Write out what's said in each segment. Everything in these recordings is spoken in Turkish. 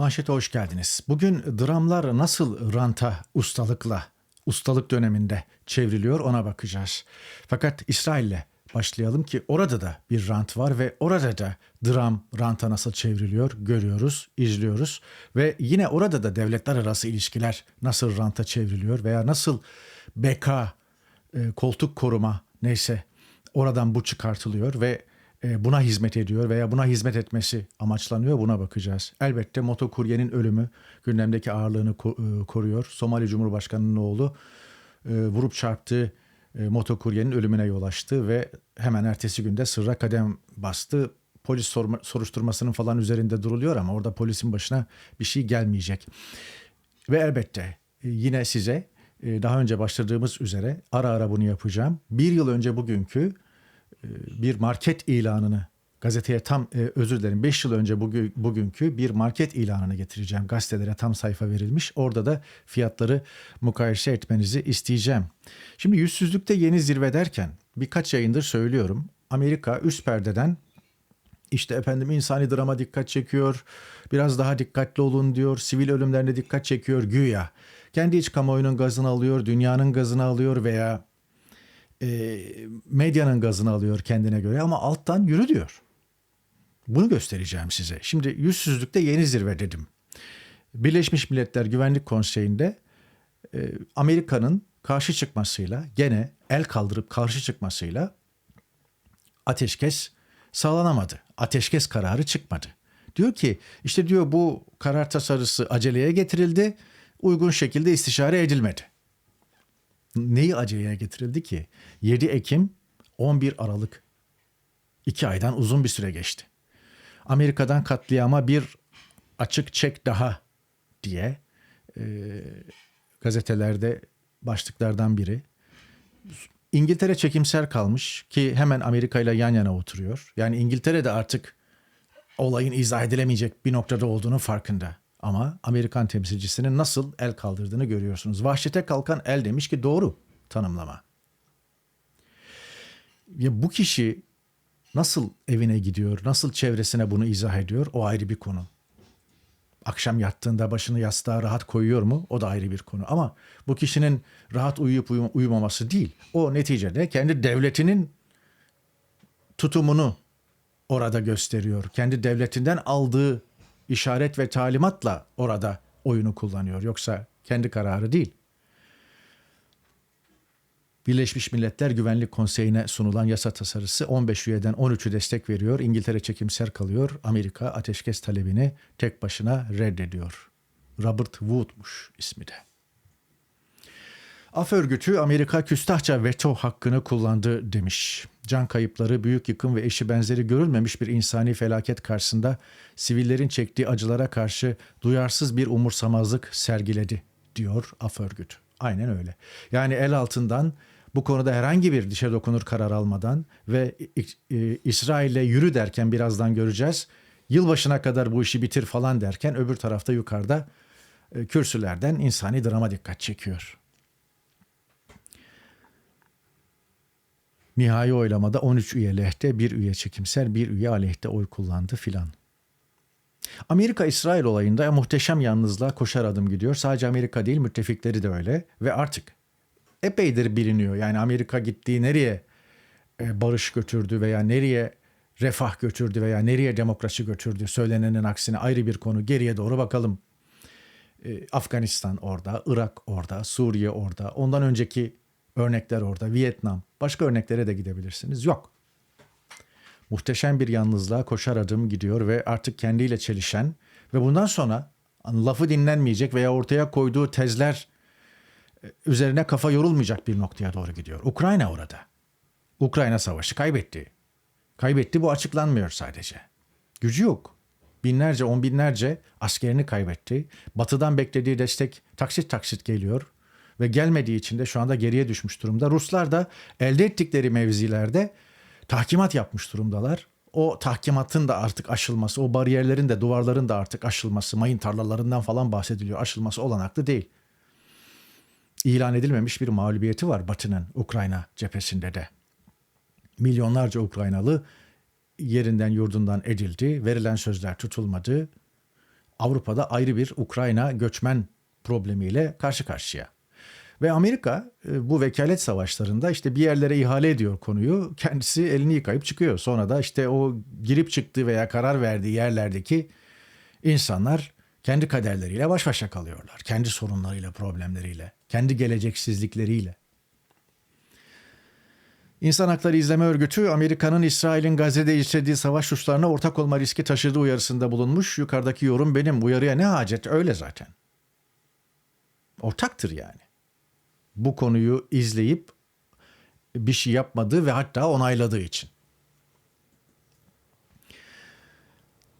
Manşete hoş geldiniz. Bugün dramlar nasıl ranta ustalıkla, ustalık döneminde çevriliyor ona bakacağız. Fakat İsrail'le başlayalım ki orada da bir rant var ve orada da dram ranta nasıl çevriliyor görüyoruz, izliyoruz. Ve yine orada da devletler arası ilişkiler nasıl ranta çevriliyor veya nasıl beka, e, koltuk koruma neyse oradan bu çıkartılıyor ve buna hizmet ediyor veya buna hizmet etmesi amaçlanıyor buna bakacağız. Elbette motokuryenin ölümü gündemdeki ağırlığını e, koruyor. Somali Cumhurbaşkanı'nın oğlu e, vurup çarptığı e, motokuryenin ölümüne yol açtı ve hemen ertesi günde sırra kadem bastı. Polis soruşturmasının falan üzerinde duruluyor ama orada polisin başına bir şey gelmeyecek. Ve elbette e, yine size e, daha önce başladığımız üzere ara ara bunu yapacağım. Bir yıl önce bugünkü e, bir market ilanını gazeteye tam e, özür dilerim 5 yıl önce bugün, bugünkü bir market ilanını getireceğim. Gazetelere tam sayfa verilmiş. Orada da fiyatları mukayese etmenizi isteyeceğim. Şimdi yüzsüzlükte yeni zirve derken birkaç yayındır söylüyorum. Amerika üst perdeden işte efendim insani drama dikkat çekiyor. Biraz daha dikkatli olun diyor. Sivil ölümlerine dikkat çekiyor güya. Kendi iç kamuoyunun gazını alıyor, dünyanın gazını alıyor veya e, medyanın gazını alıyor kendine göre ama alttan yürü diyor. Bunu göstereceğim size. Şimdi yüzsüzlükte yeni zirve dedim. Birleşmiş Milletler Güvenlik Konseyi'nde e, Amerika'nın karşı çıkmasıyla gene el kaldırıp karşı çıkmasıyla ateşkes sağlanamadı. Ateşkes kararı çıkmadı. Diyor ki işte diyor bu karar tasarısı aceleye getirildi. Uygun şekilde istişare edilmedi. Neyi aceleye getirildi ki? 7 Ekim 11 Aralık. 2 aydan uzun bir süre geçti. Amerika'dan katliama bir açık çek daha diye e, gazetelerde başlıklardan biri. İngiltere çekimser kalmış ki hemen Amerika ile yan yana oturuyor. Yani İngiltere de artık olayın izah edilemeyecek bir noktada olduğunu farkında. Ama Amerikan temsilcisinin nasıl el kaldırdığını görüyorsunuz. Vahşete kalkan el demiş ki doğru tanımlama. Ya bu kişi nasıl evine gidiyor, nasıl çevresine bunu izah ediyor o ayrı bir konu. Akşam yattığında başını yastığa rahat koyuyor mu? O da ayrı bir konu. Ama bu kişinin rahat uyuyup uyum- uyumaması değil. O neticede kendi devletinin tutumunu orada gösteriyor. Kendi devletinden aldığı işaret ve talimatla orada oyunu kullanıyor. Yoksa kendi kararı değil. Birleşmiş Milletler Güvenlik Konseyi'ne sunulan yasa tasarısı 15 üyeden 13'ü destek veriyor. İngiltere çekimser kalıyor. Amerika ateşkes talebini tek başına reddediyor. Robert Wood'muş ismi de. Af örgütü Amerika küstahça veto hakkını kullandı demiş. Can kayıpları, büyük yıkım ve eşi benzeri görülmemiş bir insani felaket karşısında sivillerin çektiği acılara karşı duyarsız bir umursamazlık sergiledi diyor af örgütü. Aynen öyle. Yani el altından bu konuda herhangi bir dişe dokunur karar almadan ve İsrail'e yürü derken birazdan göreceğiz. Yılbaşına kadar bu işi bitir falan derken öbür tarafta yukarıda e, kürsülerden insani drama dikkat çekiyor. Nihai oylamada 13 üye lehte, bir üye çekimser, bir üye aleyhte oy kullandı filan. Amerika-İsrail olayında muhteşem yalnızlığa koşar adım gidiyor. Sadece Amerika değil müttefikleri de öyle ve artık epeydir biliniyor. Yani Amerika gittiği nereye e, barış götürdü veya nereye refah götürdü veya nereye demokrasi götürdü söylenenin aksine ayrı bir konu. Geriye doğru bakalım. E, Afganistan orada, Irak orada, Suriye orada, ondan önceki örnekler orada, Vietnam. Başka örneklere de gidebilirsiniz. Yok. Muhteşem bir yalnızlığa koşar adım gidiyor ve artık kendiyle çelişen ve bundan sonra lafı dinlenmeyecek veya ortaya koyduğu tezler e, üzerine kafa yorulmayacak bir noktaya doğru gidiyor. Ukrayna orada. Ukrayna savaşı kaybetti. Kaybetti bu açıklanmıyor sadece. Gücü yok. Binlerce, on binlerce askerini kaybetti. Batıdan beklediği destek taksit taksit geliyor ve gelmediği için de şu anda geriye düşmüş durumda. Ruslar da elde ettikleri mevzilerde tahkimat yapmış durumdalar. O tahkimatın da artık aşılması, o bariyerlerin de duvarların da artık aşılması, mayın tarlalarından falan bahsediliyor. Aşılması olanaklı değil. İlan edilmemiş bir mağlubiyeti var Batı'nın Ukrayna cephesinde de. Milyonlarca Ukraynalı yerinden yurdundan edildi. Verilen sözler tutulmadı. Avrupa'da ayrı bir Ukrayna göçmen problemiyle karşı karşıya. Ve Amerika e, bu vekalet savaşlarında işte bir yerlere ihale ediyor konuyu. Kendisi elini yıkayıp çıkıyor. Sonra da işte o girip çıktığı veya karar verdiği yerlerdeki insanlar kendi kaderleriyle baş başa kalıyorlar. Kendi sorunlarıyla, problemleriyle, kendi geleceksizlikleriyle. İnsan Hakları İzleme Örgütü Amerika'nın İsrail'in Gazze'de işlediği savaş suçlarına ortak olma riski taşıdığı uyarısında bulunmuş. Yukarıdaki yorum benim. Uyarıya ne hacet? Öyle zaten. Ortaktır yani. Bu konuyu izleyip bir şey yapmadığı ve hatta onayladığı için.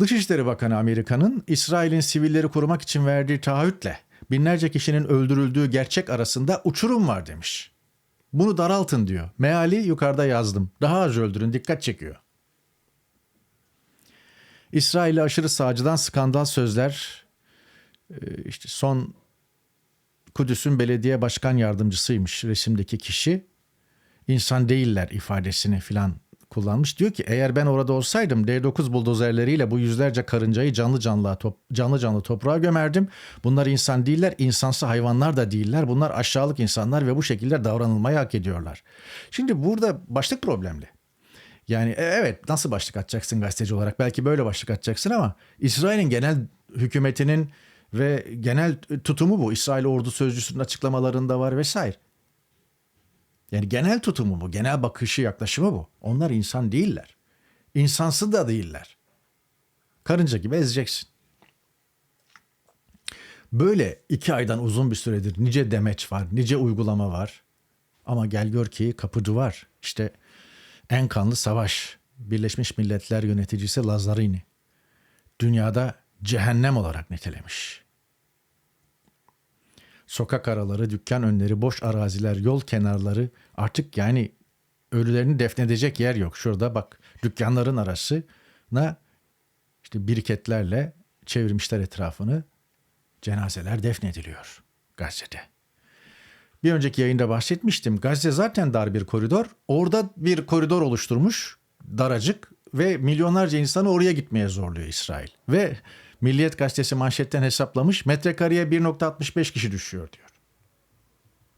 Dışişleri Bakanı Amerika'nın İsrail'in sivilleri korumak için verdiği taahhütle binlerce kişinin öldürüldüğü gerçek arasında uçurum var demiş. Bunu daraltın diyor. Meali yukarıda yazdım. Daha az öldürün dikkat çekiyor. İsrail'e aşırı sağcıdan skandal sözler e, işte son Kudüs'ün belediye başkan yardımcısıymış resimdeki kişi. İnsan değiller ifadesini filan kullanmış. Diyor ki eğer ben orada olsaydım D9 buldozerleriyle bu yüzlerce karıncayı canlı canlı top, canlı canlı toprağa gömerdim. Bunlar insan değiller, insansı hayvanlar da değiller. Bunlar aşağılık insanlar ve bu şekilde davranılmayı hak ediyorlar. Şimdi burada başlık problemli. Yani e, evet nasıl başlık atacaksın gazeteci olarak? Belki böyle başlık atacaksın ama İsrail'in genel hükümetinin ve genel tutumu bu. İsrail ordu sözcüsünün açıklamalarında var vesaire. Yani genel tutumu bu, genel bakışı, yaklaşımı bu. Onlar insan değiller. İnsansı da değiller. Karınca gibi ezeceksin. Böyle iki aydan uzun bir süredir nice demeç var, nice uygulama var. Ama gel gör ki kapı duvar. İşte en kanlı savaş. Birleşmiş Milletler yöneticisi Lazzarini. Dünyada cehennem olarak nitelemiş. Sokak araları, dükkan önleri, boş araziler, yol kenarları artık yani ölülerini defnedecek yer yok. Şurada bak dükkanların arasına işte biriketlerle çevirmişler etrafını. Cenazeler defnediliyor Gazze'de. Bir önceki yayında bahsetmiştim. Gazze zaten dar bir koridor. Orada bir koridor oluşturmuş daracık ve milyonlarca insanı oraya gitmeye zorluyor İsrail. Ve Milliyet gazetesi manşetten hesaplamış metrekareye 1.65 kişi düşüyor diyor.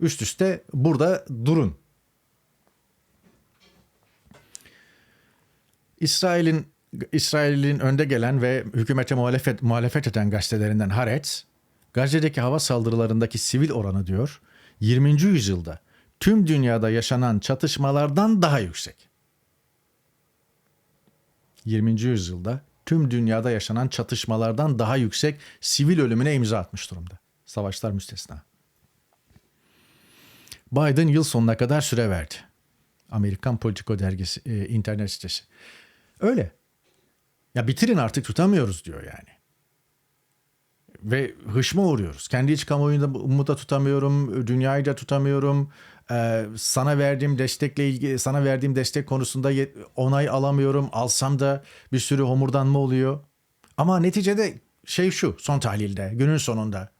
Üst üste burada durun. İsrail'in İsrail'in önde gelen ve hükümete muhalefet, muhalefet eden gazetelerinden Haaretz, Gazze'deki hava saldırılarındaki sivil oranı diyor, 20. yüzyılda tüm dünyada yaşanan çatışmalardan daha yüksek. 20. yüzyılda tüm dünyada yaşanan çatışmalardan daha yüksek sivil ölümüne imza atmış durumda. Savaşlar müstesna. Biden yıl sonuna kadar süre verdi. Amerikan Politico dergisi, e, internet sitesi. Öyle. Ya bitirin artık tutamıyoruz diyor yani. Ve hışma uğruyoruz. Kendi iç kamuoyunda umuda tutamıyorum, dünyayı da tutamıyorum. Ee, sana verdiğim destekle ilgili sana verdiğim destek konusunda onay alamıyorum. Alsam da bir sürü homurdanma oluyor. Ama neticede şey şu son tahlilde günün sonunda.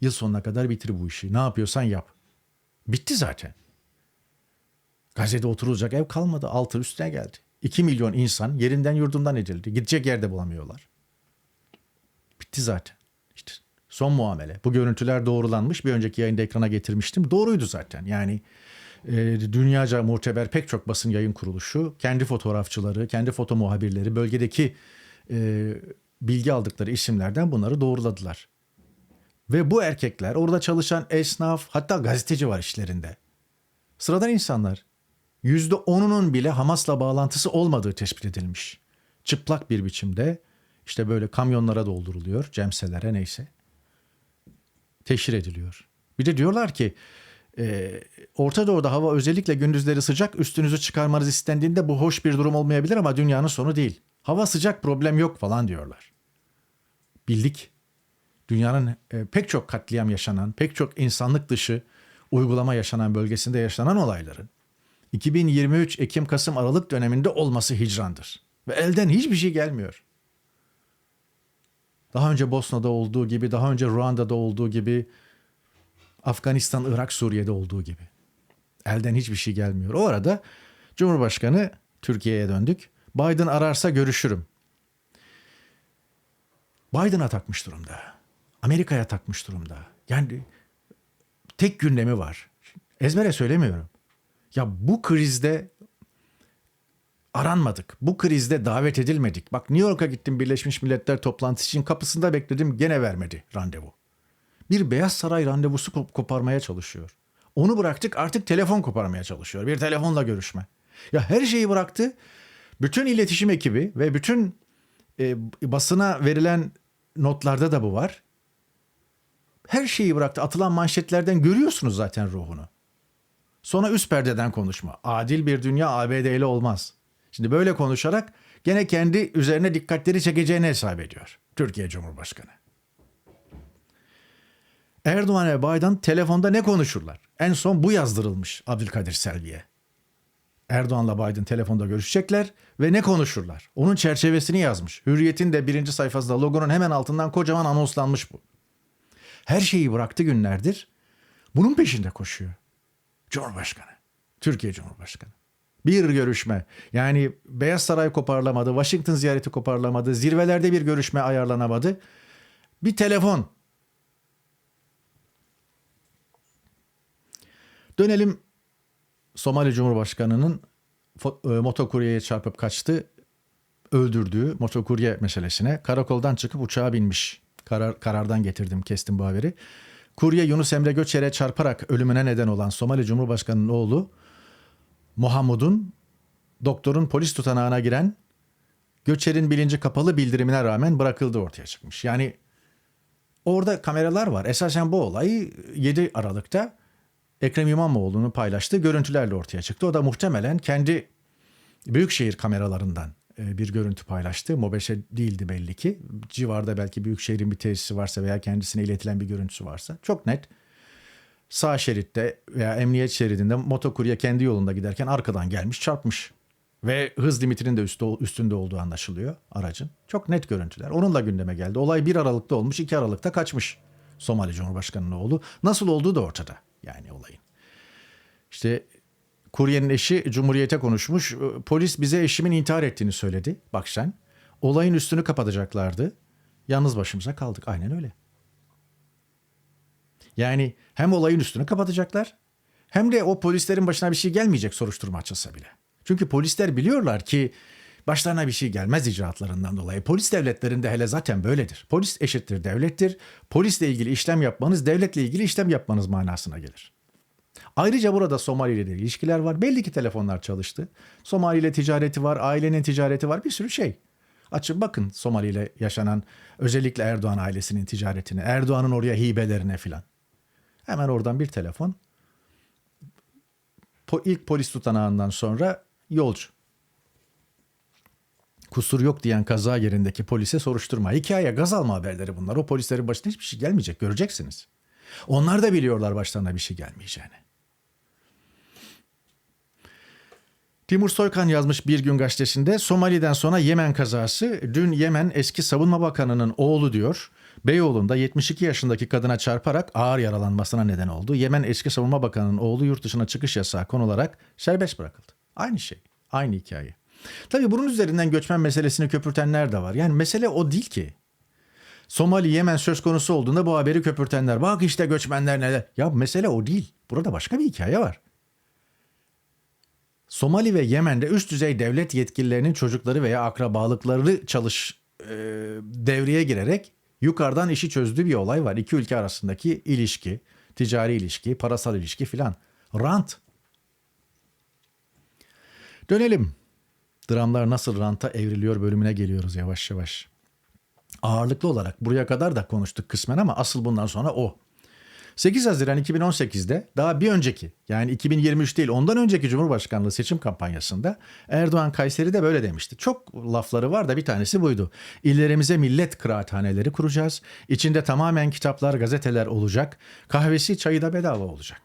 Yıl sonuna kadar bitir bu işi. Ne yapıyorsan yap. Bitti zaten. Gazze'de oturulacak ev kalmadı. Altı üstüne geldi. 2 milyon insan yerinden yurdundan edildi. Gidecek yerde bulamıyorlar. Bitti zaten. İşte son muamele. Bu görüntüler doğrulanmış. Bir önceki yayında ekrana getirmiştim. Doğruydu zaten. Yani e, dünyaca muteber pek çok basın yayın kuruluşu, kendi fotoğrafçıları, kendi foto muhabirleri, bölgedeki e, bilgi aldıkları isimlerden bunları doğruladılar. Ve bu erkekler orada çalışan esnaf hatta gazeteci var işlerinde. Sıradan insanlar. Yüzde onunun bile Hamas'la bağlantısı olmadığı tespit edilmiş. Çıplak bir biçimde işte böyle kamyonlara dolduruluyor, cemselere neyse. Teşhir ediliyor. Bir de diyorlar ki e, Orta Doğu'da hava özellikle gündüzleri sıcak üstünüzü çıkarmanız istendiğinde bu hoş bir durum olmayabilir ama dünyanın sonu değil. Hava sıcak problem yok falan diyorlar. Bildik. Dünyanın e, pek çok katliam yaşanan, pek çok insanlık dışı uygulama yaşanan bölgesinde yaşanan olayların 2023 Ekim-Kasım Aralık döneminde olması hicrandır. Ve elden hiçbir şey gelmiyor. Daha önce Bosna'da olduğu gibi, daha önce Ruanda'da olduğu gibi, Afganistan, Irak, Suriye'de olduğu gibi. Elden hiçbir şey gelmiyor. O arada Cumhurbaşkanı Türkiye'ye döndük. Biden ararsa görüşürüm. Biden'a takmış durumda. Amerika'ya takmış durumda. Yani tek gündemi var. Ezbere söylemiyorum. Ya bu krizde aranmadık. Bu krizde davet edilmedik. Bak New York'a gittim Birleşmiş Milletler toplantısı için kapısında bekledim gene vermedi randevu. Bir Beyaz Saray randevusu kop- koparmaya çalışıyor. Onu bıraktık artık telefon koparmaya çalışıyor. Bir telefonla görüşme. Ya her şeyi bıraktı. Bütün iletişim ekibi ve bütün e, basına verilen notlarda da bu var. Her şeyi bıraktı. Atılan manşetlerden görüyorsunuz zaten ruhunu. Sonra üst perdeden konuşma. Adil bir dünya ABD'li olmaz. Şimdi böyle konuşarak gene kendi üzerine dikkatleri çekeceğini hesap ediyor. Türkiye Cumhurbaşkanı. Erdoğan ve Biden telefonda ne konuşurlar? En son bu yazdırılmış Abdülkadir Selvi'ye. Erdoğan'la Biden telefonda görüşecekler ve ne konuşurlar? Onun çerçevesini yazmış. Hürriyet'in de birinci sayfasında logonun hemen altından kocaman anonslanmış bu. Her şeyi bıraktı günlerdir. Bunun peşinde koşuyor. Cumhurbaşkanı. Türkiye Cumhurbaşkanı. Bir görüşme. Yani Beyaz Saray koparlamadı, Washington ziyareti koparlamadı, zirvelerde bir görüşme ayarlanamadı. Bir telefon. Dönelim Somali Cumhurbaşkanı'nın e, motokuryeye çarpıp kaçtı, öldürdüğü motokurye meselesine. Karakoldan çıkıp uçağa binmiş. Karar, karardan getirdim, kestim bu haberi. Kurye Yunus Emre Göçer'e çarparak ölümüne neden olan Somali Cumhurbaşkanı'nın oğlu Muhammud'un doktorun polis tutanağına giren Göçer'in bilinci kapalı bildirimine rağmen bırakıldığı ortaya çıkmış. Yani orada kameralar var. Esasen bu olay 7 Aralık'ta Ekrem İmamoğlu'nun paylaştığı görüntülerle ortaya çıktı. O da muhtemelen kendi büyükşehir kameralarından e, bir görüntü paylaştı. Mobeşe değildi belli ki. Civarda belki büyükşehirin bir tesisi varsa veya kendisine iletilen bir görüntüsü varsa. Çok net. Sağ şeritte veya emniyet şeridinde motokurye kendi yolunda giderken arkadan gelmiş çarpmış. Ve hız limitinin de üstü, üstünde olduğu anlaşılıyor aracın. Çok net görüntüler. Onunla gündeme geldi. Olay 1 Aralık'ta olmuş, 2 Aralık'ta kaçmış Somali Cumhurbaşkanı'nın oğlu. Nasıl olduğu da ortada yani olayın. İşte kuryenin eşi Cumhuriyet'e konuşmuş. Polis bize eşimin intihar ettiğini söyledi. Bak sen. Olayın üstünü kapatacaklardı. Yalnız başımıza kaldık. Aynen öyle. Yani hem olayın üstünü kapatacaklar hem de o polislerin başına bir şey gelmeyecek soruşturma açılsa bile. Çünkü polisler biliyorlar ki başlarına bir şey gelmez icraatlarından dolayı. Polis devletlerinde hele zaten böyledir. Polis eşittir devlettir. Polisle ilgili işlem yapmanız devletle ilgili işlem yapmanız manasına gelir. Ayrıca burada Somali ile ilişkiler var. Belli ki telefonlar çalıştı. Somali ile ticareti var, ailenin ticareti var, bir sürü şey. Açın bakın Somali ile yaşanan özellikle Erdoğan ailesinin ticaretine, Erdoğan'ın oraya hibelerine filan. Hemen oradan bir telefon. Po- ilk polis tutanağından sonra yolcu. Kusur yok diyen kaza yerindeki polise soruşturma. Hikaye gaz alma haberleri bunlar. O polislerin başına hiçbir şey gelmeyecek. Göreceksiniz. Onlar da biliyorlar başlarına bir şey gelmeyeceğini. Timur Soykan yazmış Bir Gün Gazetesi'nde Somali'den sonra Yemen kazası dün Yemen eski savunma bakanının oğlu diyor. Beyoğlu'nda 72 yaşındaki kadına çarparak ağır yaralanmasına neden oldu. Yemen eski savunma bakanının oğlu yurt dışına çıkış yasağı konularak serbest bırakıldı. Aynı şey, aynı hikaye. Tabii bunun üzerinden göçmen meselesini köpürtenler de var. Yani mesele o değil ki. Somali Yemen söz konusu olduğunda bu haberi köpürtenler. Bak işte göçmenler neler. Ya mesele o değil. Burada başka bir hikaye var. Somali ve Yemen'de üst düzey devlet yetkililerinin çocukları veya akrabalıkları çalış e, devreye girerek yukarıdan işi çözdüğü bir olay var. İki ülke arasındaki ilişki, ticari ilişki, parasal ilişki filan. Rant. Dönelim. Dramlar nasıl ranta evriliyor bölümüne geliyoruz yavaş yavaş. Ağırlıklı olarak buraya kadar da konuştuk kısmen ama asıl bundan sonra o. 8 Haziran 2018'de daha bir önceki yani 2023 değil ondan önceki Cumhurbaşkanlığı seçim kampanyasında Erdoğan Kayseri'de böyle demişti. Çok lafları var da bir tanesi buydu. İllerimize millet kıraathaneleri kuracağız. İçinde tamamen kitaplar, gazeteler olacak. Kahvesi, çayı da bedava olacak.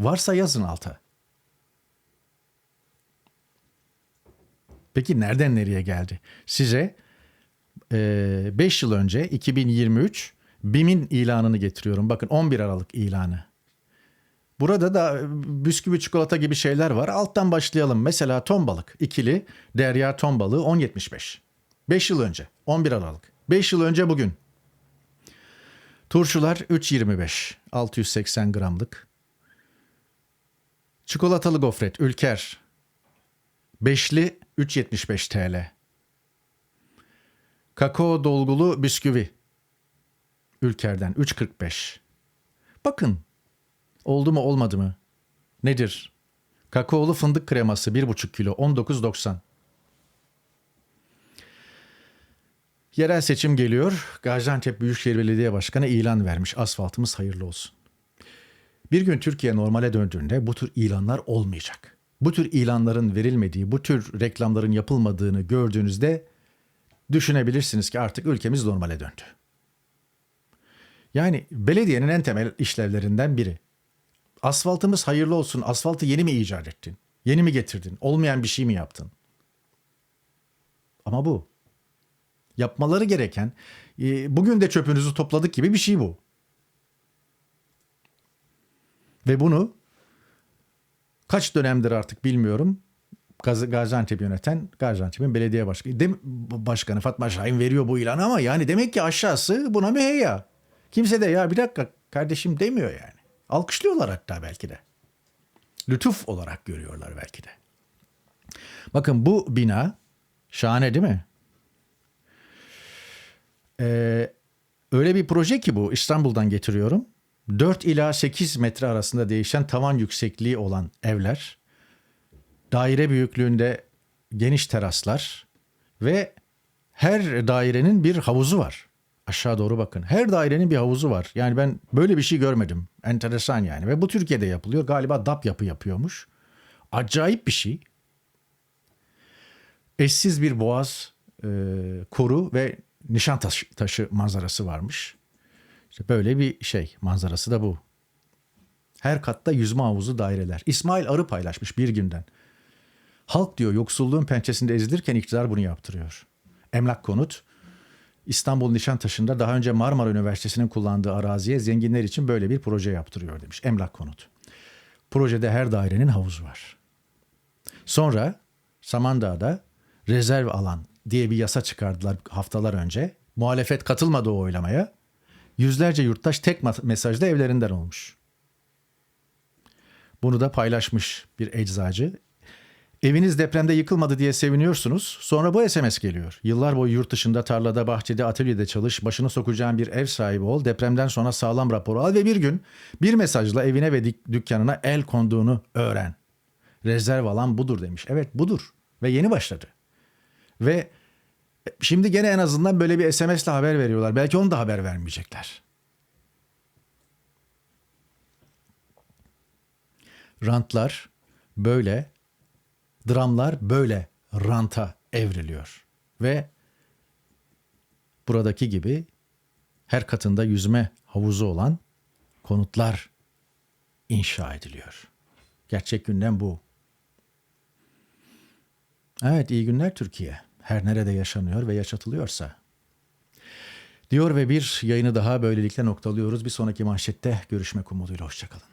Varsa yazın alta. Peki nereden nereye geldi? Size 5 yıl önce 2023 BİM'in ilanını getiriyorum. Bakın 11 Aralık ilanı. Burada da bisküvi çikolata gibi şeyler var. Alttan başlayalım. Mesela ton balık ikili Derya ton balığı 10.75. 5 yıl önce 11 Aralık 5 yıl önce bugün. Turşular 3.25, 680 gramlık. Çikolatalı gofret Ülker. Beşli 3.75 TL. Kakao dolgulu bisküvi. Ülker'den 3.45. Bakın oldu mu olmadı mı? Nedir? Kakaolu fındık kreması 1,5 kilo 19.90. Yerel seçim geliyor. Gaziantep Büyükşehir Belediye Başkanı ilan vermiş. Asfaltımız hayırlı olsun. Bir gün Türkiye normale döndüğünde bu tür ilanlar olmayacak. Bu tür ilanların verilmediği, bu tür reklamların yapılmadığını gördüğünüzde düşünebilirsiniz ki artık ülkemiz normale döndü. Yani belediyenin en temel işlevlerinden biri. Asfaltımız hayırlı olsun. Asfaltı yeni mi icat ettin? Yeni mi getirdin? Olmayan bir şey mi yaptın? Ama bu. Yapmaları gereken e, bugün de çöpünüzü topladık gibi bir şey bu. Ve bunu kaç dönemdir artık bilmiyorum. Gaz Gaziantep yöneten Gaziantep'in belediye başkanı, dem başkanı Fatma Şahin veriyor bu ilanı ama yani demek ki aşağısı buna müheyya. Kimse de ya bir dakika kardeşim demiyor yani. Alkışlıyorlar hatta belki de. Lütuf olarak görüyorlar belki de. Bakın bu bina şahane değil mi? Ee, öyle bir proje ki bu İstanbul'dan getiriyorum. 4 ila 8 metre arasında değişen tavan yüksekliği olan evler, daire büyüklüğünde geniş teraslar ve her dairenin bir havuzu var. Aşağı doğru bakın. Her dairenin bir havuzu var. Yani ben böyle bir şey görmedim. Enteresan yani. Ve bu Türkiye'de yapılıyor. Galiba DAP yapı yapıyormuş. Acayip bir şey. Eşsiz bir boğaz, e, koru ve Nişantaşı taşı manzarası varmış. İşte böyle bir şey. Manzarası da bu. Her katta yüzme havuzu daireler. İsmail Arı paylaşmış bir günden. Halk diyor yoksulluğun pençesinde ezilirken iktidar bunu yaptırıyor. Emlak konut İstanbul Nişantaşı'nda daha önce Marmara Üniversitesi'nin kullandığı araziye zenginler için böyle bir proje yaptırıyor demiş. Emlak konut. Projede her dairenin havuzu var. Sonra Samandağ'da rezerv alan diye bir yasa çıkardılar haftalar önce. Muhalefet katılmadı o oylamaya. Yüzlerce yurttaş tek mesajda evlerinden olmuş. Bunu da paylaşmış bir eczacı. Eviniz depremde yıkılmadı diye seviniyorsunuz. Sonra bu SMS geliyor. Yıllar boyu yurt dışında, tarlada, bahçede, atölyede çalış, başını sokacağın bir ev sahibi ol, depremden sonra sağlam rapor al ve bir gün bir mesajla evine ve dükkanına el konduğunu öğren. Rezerv alan budur demiş. Evet budur ve yeni başladı. Ve şimdi gene en azından böyle bir SMS'le haber veriyorlar. Belki onu da haber vermeyecekler. Rantlar böyle dramlar böyle ranta evriliyor. Ve buradaki gibi her katında yüzme havuzu olan konutlar inşa ediliyor. Gerçek gündem bu. Evet iyi günler Türkiye. Her nerede yaşanıyor ve yaşatılıyorsa. Diyor ve bir yayını daha böylelikle noktalıyoruz. Bir sonraki manşette görüşmek umuduyla. Hoşçakalın.